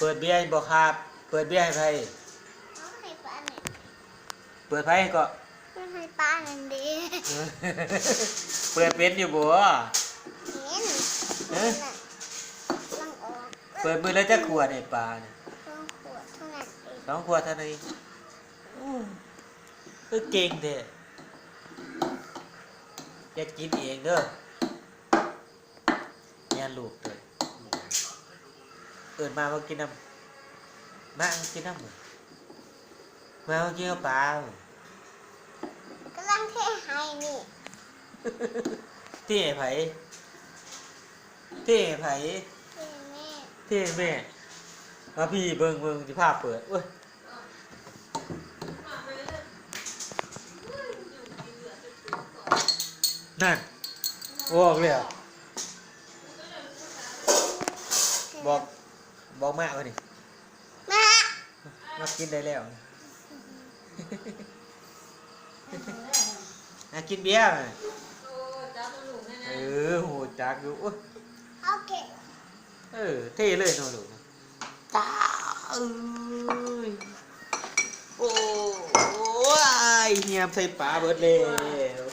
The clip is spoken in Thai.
ปิดเบียร์บ่ครับ เปิดเบียร์ให้ไผเอาให้ป้าเนี่ยเปิดไผก็ไม่ให้ป้านั่นดีเปิดเป็นอยู่บ่ เห็นเอ๊ะน่ะลังออกเปิดมือแล้วจะขวดไอ้ปลาเนี่ยต้องขวดเท่านั้นเองสองขวดเท่านั้นเองอู้คือเก่งแท้อยากกินเองเด้อแย่ลูกเลย เอินมามากินน้ำมากินน้ำมื้อมามากินกับปลากำลังเทให้นี่ที่ไอ้ไผที่ไอ้ไผเห็นแม่ที่แม่มาพี่เบิ่งเบิ่งสิภาพเปิดเว้ยนั่นบอกเลยอะบอก บอกมากวะนี่แม่มากินได้แล้วมากินเบียร์มาเออโหจักอยู่โอ้ยเอาเก็บเออเท่เลยเนาะลูกตาเอ้ยโอ้ยเฮียบใส่ปลาเบิดแล้ว